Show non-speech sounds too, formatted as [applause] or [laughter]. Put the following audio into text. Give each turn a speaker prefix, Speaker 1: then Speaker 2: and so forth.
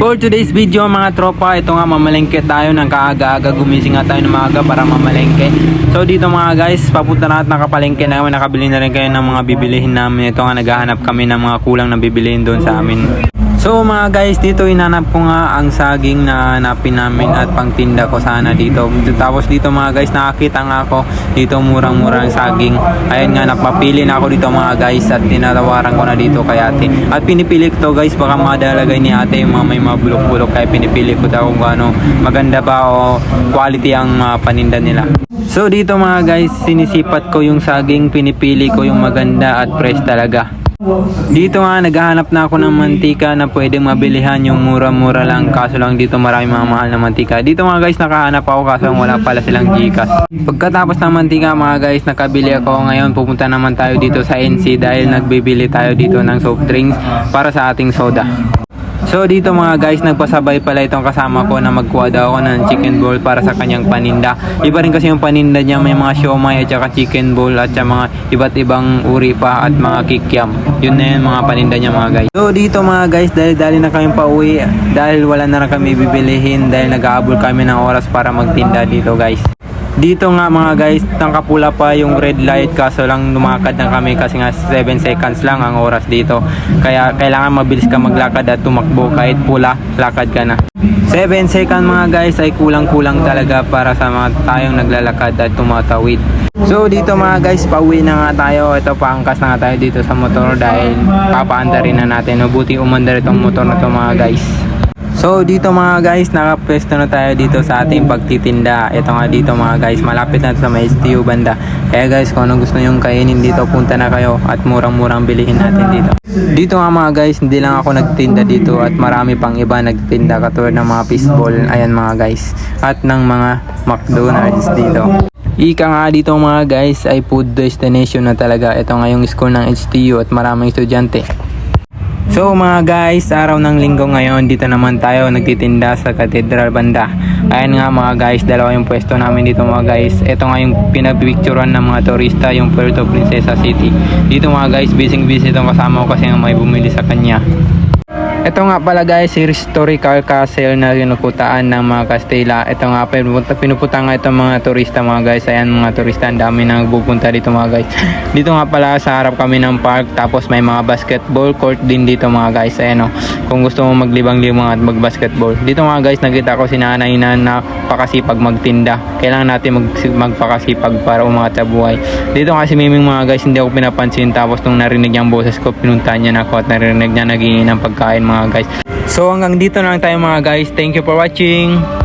Speaker 1: For today's video mga tropa, ito nga mamalengke tayo ng kaaga-aga gumising nga tayo ng maaga para mamalengke. So dito mga guys, papunta na at nakapalengke na kami, nakabili na rin kayo ng mga bibilihin namin. Ito nga naghahanap kami ng mga kulang na bibilihin doon sa amin. So mga guys, dito inanap ko nga ang saging na hanapin namin at pangtinda ko sana dito. Tapos dito mga guys, nakakita nga ako dito murang-mura ang saging. Ayun nga, napapili na ako dito mga guys at tinatawaran ko na dito kay ate. At pinipili ko to guys, baka madalagay ni ate yung mga may mga bulok-bulok. Kaya pinipili ko daw kung ano, maganda ba o quality ang mga paninda nila. So dito mga guys, sinisipat ko yung saging, pinipili ko yung maganda at fresh talaga. Dito nga naghahanap na ako ng mantika na pwedeng mabilihan yung mura-mura lang kaso lang dito marami mga mahal na mantika. Dito mga guys nakahanap ako kaso wala pala silang Gcash. Pagkatapos ng mantika mga guys nakabili ako ngayon pupunta naman tayo dito sa NC dahil nagbibili tayo dito ng soft drinks para sa ating soda. So dito mga guys, nagpasabay pala itong kasama ko na magkuha daw ako ng chicken bowl para sa kanyang paninda. Iba rin kasi yung paninda niya, may mga siomay at saka chicken bowl at saka mga iba't ibang uri pa at mga kikiam. Yun na yung mga paninda niya mga guys. So dito mga guys, dahil dali na kami pauwi dahil wala na rin kami bibilihin dahil nag-aabol kami ng oras para magtinda dito guys. Dito nga mga guys, tangkapula pa yung red light kaso lang lumakad na kami kasi nga 7 seconds lang ang oras dito. Kaya kailangan mabilis ka maglakad at tumakbo kahit pula, lakad ka na. 7 second mga guys ay kulang-kulang talaga para sa mga tayong naglalakad at tumatawid. So dito mga guys, pauwi na nga tayo. Ito paangkas na nga tayo dito sa motor dahil papaanda rin na natin. Mabuti umandar itong motor na to mga guys. So dito mga guys, nakapwesto na tayo dito sa ating pagtitinda. Ito nga dito mga guys, malapit na sa may STU banda. Kaya guys, kung ano gusto nyong kainin dito, punta na kayo at murang-murang bilihin natin dito. Dito nga mga guys, hindi lang ako nagtinda dito at marami pang iba nagtinda katulad ng mga fishball, ayan mga guys. At ng mga McDonald's dito. Ika nga dito mga guys ay food destination na talaga. Ito nga yung school ng HTU at maraming estudyante. So mga guys, araw ng linggo ngayon, dito naman tayo nagtitinda sa Cathedral Banda. Ayan nga mga guys, dalawa yung pwesto namin dito mga guys. Ito nga yung pinagpicturean ng mga turista, yung Puerto Princesa City. Dito mga guys, busy busy itong kasama ko kasi may bumili sa kanya. Ito nga pala guys, historical castle na kinukutaan ng mga Kastila. Ito nga, pinupunta, pinupunta nga itong mga turista mga guys. Ayan mga turista, ang dami na nagpupunta dito mga guys. [laughs] Dito nga pala sa harap kami ng park. Tapos may mga basketball court din dito mga guys. Ayan o, kung gusto mo maglibang-libang at magbasketball. Dito mga guys, nakita ko si nanay na napakasipag magtinda. Kailangan natin mag, magpakasipag para umangat sa buhay. Dito nga si Miming mga guys, hindi ako pinapansin. Tapos nung narinig niya ang boses ko, pinuntahan niya na ako at narinig niya nagingin ng pagkain mga guys. So hanggang dito na lang tayo mga guys. Thank you for watching.